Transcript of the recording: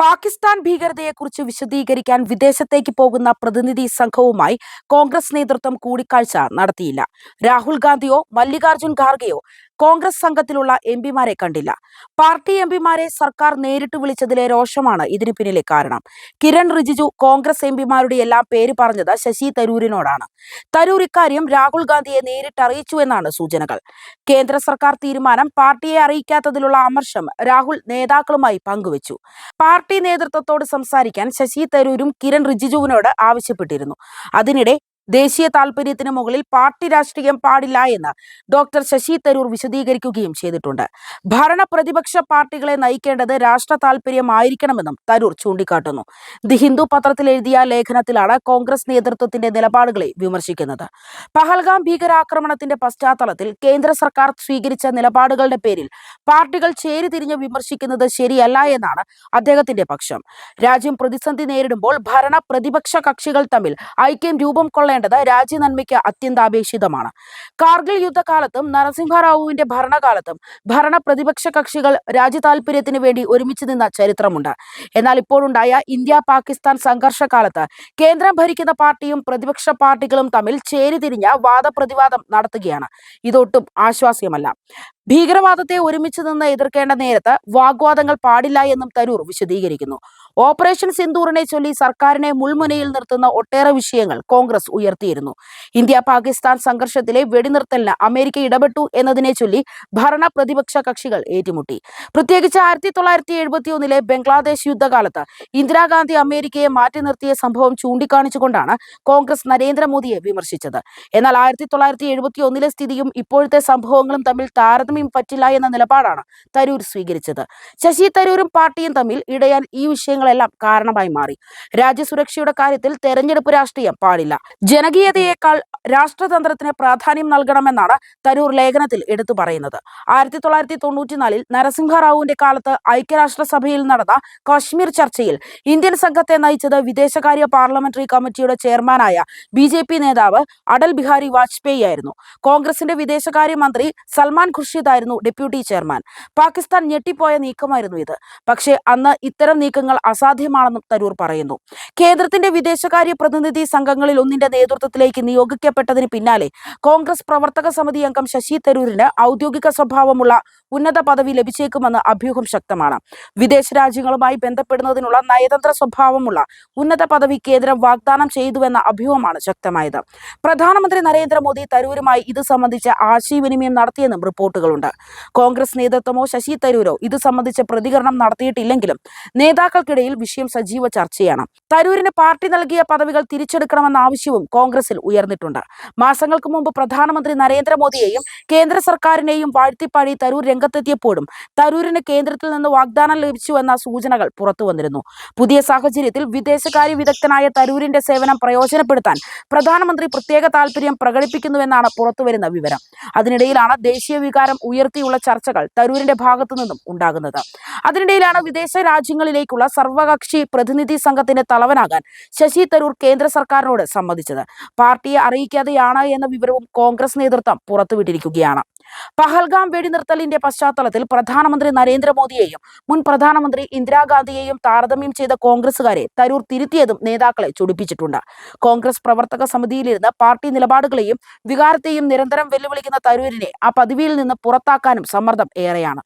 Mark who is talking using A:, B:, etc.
A: പാകിസ്ഥാൻ ഭീകരതയെക്കുറിച്ച് വിശദീകരിക്കാൻ വിദേശത്തേക്ക് പോകുന്ന പ്രതിനിധി സംഘവുമായി കോൺഗ്രസ് നേതൃത്വം കൂടിക്കാഴ്ച നടത്തിയില്ല. രാഹുൽ ഗാന്ധിയോ മല്ലികാർജുൻ ഖാർഗെയോ കോൺഗ്രസ് സംഘത്തിലുള്ള എം പിമാരെ കണ്ടില്ല. പാർട്ടി എം പിമാരെ സർക്കാർ നേരിട്ട് വിളിച്ചതിലെ രോഷമാണ് ഇതിന് പിന്നിലെ കാരണം. കിരൺ റിജിജു കോൺഗ്രസ് എം പിമാരുടെ എല്ലാം പേര് പറഞ്ഞത് ശശി തരൂരിനോടാണ്. തരൂർ ഇക്കാര്യം രാഹുൽ ഗാന്ധിയെ നേരിട്ട് അറിയിച്ചു എന്നാണ് സൂചനകൾ. കേന്ദ്ര സർക്കാർ തീരുമാനം പാർട്ടിയെ അറിയിക്കാത്തതിലുള്ള അമർഷം രാഹുൽ നേതാക്കളുമായി പങ്കുവച്ചു. പാർട്ടി നേതൃത്വത്തോട് സംസാരിക്കാൻ ശശി തരൂരും കിരൺ റിജിജുവിനോട് ആവശ്യപ്പെട്ടിരുന്നു. അതിനിടെ ദേശീയ താൽപര്യത്തിന് മുകളിൽ പാർട്ടി രാഷ്ട്രീയം പാടില്ല എന്ന് ഡോക്ടർ ശശി തരൂർ വിശദീകരിക്കുകയും ചെയ്തിട്ടുണ്ട്. ഭരണ പ്രതിപക്ഷ പാർട്ടികളെ നയിക്കേണ്ടത് രാഷ്ട്ര താൽപര്യമായിരിക്കണമെന്നും തരൂർ ചൂണ്ടിക്കാട്ടുന്നു. ദി ഹിന്ദു പത്രത്തിൽ എഴുതിയ ലേഖനത്തിലാണ് കോൺഗ്രസ് നേതൃത്വത്തിന്റെ നിലപാടുകളെ വിമർശിക്കുന്നത്. പഹൽഗാം ഭീകരാക്രമണത്തിന്റെ പശ്ചാത്തലത്തിൽ കേന്ദ്ര സർക്കാർ സ്വീകരിച്ച നിലപാടുകളുടെ പേരിൽ പാർട്ടികൾ ചേരിതിരിഞ്ഞ് വിമർശിക്കുന്നത് ശരിയല്ല എന്നാണ് അദ്ദേഹത്തിന്റെ പക്ഷം. രാജ്യം പ്രതിസന്ധി നേരിടുമ്പോൾ ഭരണ പ്രതിപക്ഷ കക്ഷികൾ തമ്മിൽ ഐക്യം രൂപം കൊള്ളേണ്ടത് രാജ്യനന്മയ്ക്ക് അത്യന്താപേക്ഷിതമാണ്. കാർഗിൽ യുദ്ധകാലത്തും നരസിംഹറാവുവിന്റെ ഭരണകാലത്തും ഭരണ പ്രതിപക്ഷ കക്ഷികൾ രാജ്യ താല്പര്യത്തിന് വേണ്ടി ഒരുമിച്ച് നിന്ന ചരിത്രമുണ്ട്. എന്നാൽ ഇപ്പോഴുണ്ടായ ഇന്ത്യ പാകിസ്ഥാൻ സംഘർഷകാലത്ത് കേന്ദ്രം ഭരിക്കുന്ന പാർട്ടിയും പ്രതിപക്ഷ പാർട്ടികളും തമ്മിൽ ചേരിതിരിഞ്ഞ വാദപ്രതിവാദം നടത്തുകയാണ്. ഇതൊട്ടും ആശ്വാസ്യമല്ല. ഭീകരവാദത്തെ ഒരുമിച്ച് നിന്ന് എതിർക്കേണ്ട നേരത്ത് വാഗ്വാദങ്ങൾ പാടില്ല എന്നും തരൂർ വിശദീകരിക്കുന്നു. ഓപ്പറേഷൻ സിന്ദൂറിനെ ചൊല്ലി സർക്കാരിനെ മുൾമുനയിൽ നിർത്തുന്ന ഒട്ടേറെ വിഷയങ്ങൾ കോൺഗ്രസ് ഉയർത്തിയിരുന്നു. ഇന്ത്യ പാകിസ്ഥാൻ സംഘർഷത്തിലെ വെടിനിർത്തലിന് അമേരിക്ക ഇടപെട്ടു എന്നതിനെ ചൊല്ലി ഭരണ പ്രതിപക്ഷ കക്ഷികൾ ഏറ്റുമുട്ടി. പ്രത്യേകിച്ച് ആയിരത്തി തൊള്ളായിരത്തി എഴുപത്തി ഒന്നിലെ ബംഗ്ലാദേശ് യുദ്ധകാലത്ത് ഇന്ദിരാഗാന്ധി അമേരിക്കയെ മാറ്റി നിർത്തിയ സംഭവം ചൂണ്ടിക്കാണിച്ചുകൊണ്ടാണ് കോൺഗ്രസ് നരേന്ദ്രമോദിയെ വിമർശിച്ചത്. എന്നാൽ ആയിരത്തി തൊള്ളായിരത്തി എഴുപത്തി ഒന്നിലെ സ്ഥിതിയും ഇപ്പോഴത്തെ സംഭവങ്ങളും തമ്മിൽ താരതമ്യം പറ്റില്ല എന്ന നിലപാടാണ് തരൂർ സ്വീകരിച്ചത്. ശശി തരൂരും പാർട്ടിയും തമ്മിൽ ഇടയാൻ ഈ വിഷയങ്ങളെല്ലാം കാരണമായി മാറി. രാജ്യസുരക്ഷയുടെ കാര്യത്തിൽ തെരഞ്ഞെടുപ്പ് രാഷ്ട്രീയം പാടില്ല. ജനകീയതയേക്കാൾ രാഷ്ട്രതന്ത്രത്തിന് പ്രാധാന്യം നൽകണമെന്നാണ് തരൂർ ലേഖനത്തിൽ എടുത്തു പറയുന്നത്. ആയിരത്തി തൊള്ളായിരത്തി തൊണ്ണൂറ്റിനാലിൽ നരസിംഹറാവുവിന്റെ കാലത്ത് ഐക്യരാഷ്ട്രസഭയിൽ നടന്ന കശ്മീർ ചർച്ചയിൽ ഇന്ത്യൻ സംഘത്തെ നയിച്ചത് വിദേശകാര്യ പാർലമെന്ററി കമ്മിറ്റിയുടെ ചെയർമാനായ ബി നേതാവ് അടൽ ബിഹാരി വാജ്പേയി ആയിരുന്നു കോൺഗ്രസിന്റെ വിദേശകാര്യ മന്ത്രി സൽമാൻ ഖുർഷിദ് ആയിരുന്നു ഡെപ്യൂട്ടി ചെയർമാൻ. പാകിസ്ഥാൻ ഞെട്ടിപ്പോയ നീക്കമായിരുന്നു ഇത്. പക്ഷേ അന്ന് ഇത്തരം നീക്കങ്ങൾ അസാധ്യമാണെന്നും തരൂർ പറയുന്നു. കേന്ദ്രത്തിന്റെ വിദേശകാര്യ പ്രതിനിധി സംഘങ്ങളിൽ ഒന്നിന്റെ നേതൃത്വത്തിലേക്ക് നിയോഗിക്കപ്പെട്ടതിന് പിന്നാലെ കോൺഗ്രസ് പ്രവർത്തക സമിതി അംഗം ശശി തരൂരിന് ഔദ്യോഗിക സ്വഭാവമുള്ള ഉന്നത പദവി ലഭിച്ചേക്കുമെന്ന് അഭ്യൂഹം ശക്തമാണ്. വിദേശ രാജ്യങ്ങളുമായി ബന്ധപ്പെടുന്നതിനുള്ള നയതന്ത്ര സ്വഭാവമുള്ള ഉന്നത പദവി കേന്ദ്രം വാഗ്ദാനം ചെയ്തുവെന്ന അഭ്യൂഹമാണ് ശക്തമായത്. പ്രധാനമന്ത്രി നരേന്ദ്രമോദി തരൂരുമായി ഇത് സംബന്ധിച്ച് ആശയവിനിമയം നടത്തിയെന്നും റിപ്പോർട്ടുകളുണ്ട് കോൺഗ്രസ് നേതൃത്വമോ ശശി തരൂരോ? ഇത് സംബന്ധിച്ച പ്രതികരണം നടത്തിയിട്ടില്ലെങ്കിലും നേതാക്കൾക്കിടയിൽ വിഷയം സജീവ ചർച്ചയാണ്. തരൂരിന് പാർട്ടി നൽകിയ പദവികൾ തിരിച്ചെടുക്കണമെന്ന ആവശ്യവും കോൺഗ്രസിൽ ഉയർന്നിട്ടുണ്ട്. മാസങ്ങൾക്ക് മുമ്പ് പ്രധാനമന്ത്രി നരേന്ദ്രമോദിയെയും കേന്ദ്ര സർക്കാരിനെയും വാഴ്ത്തിപ്പാടി തരൂർ രംഗത്തെത്തിയപ്പോഴും തരൂരിന് കേന്ദ്രത്തിൽ നിന്ന് വാഗ്ദാനം ലഭിച്ചുവെന്ന സൂചനകൾ പുറത്തു വന്നിരുന്നു. പുതിയ സാഹചര്യത്തിൽ വിദേശകാര്യ വിദഗ്ധനായ തരൂരിന്റെ സേവനം പ്രയോജനപ്പെടുത്താൻ പ്രധാനമന്ത്രി പ്രത്യേക താല്പര്യം പ്രകടിപ്പിക്കുന്നുവെന്നാണ് പുറത്തുവരുന്ന വിവരം. അതിനിടയിലാണ് ദേശീയ വികാരം ഉയർത്തിയുള്ള ചർച്ചകൾ തരൂരിന്റെ ഭാഗത്തു നിന്നും ഉണ്ടാകുന്നത്. അതിനിടയിലാണ് വിദേശ രാജ്യങ്ങളിലേക്കുള്ള സർവകക്ഷി പ്രതിനിധി സംഘത്തിന്റെ തലവനാകാൻ ശശി തരൂർ കേന്ദ്ര സർക്കാരിനോട് സമ്മതിച്ചത്. പാർട്ടിയെ അറിയിക്കാതെയാണ് എന്ന വിവരവും കോൺഗ്രസ് നേതൃത്വം പുറത്തുവിട്ടിരിക്കുകയാണ്. പഹൽഗാം വെടിനിർത്തലിന്റെ പശ്ചാത്തലത്തിൽ പ്രധാനമന്ത്രി നരേന്ദ്രമോദിയെയും മുൻ പ്രധാനമന്ത്രി ഇന്ദിരാഗാന്ധിയെയും താരതമ്യം ചെയ്ത കോൺഗ്രസുകാരെ തരൂർ തിരുത്തിയതും നേതാക്കളെ ചൊടിപ്പിച്ചിട്ടുണ്ട്. കോൺഗ്രസ് പ്രവർത്തക സമിതിയിലിരുന്ന് പാർട്ടി നിലപാടുകളെയും വികാരത്തെയും നിരന്തരം വെല്ലുവിളിക്കുന്ന തരൂരിനെ ആ പദവിയിൽ നിന്ന് പുറത്താക്കാനും സമ്മർദ്ദം ഏറെയാണ്.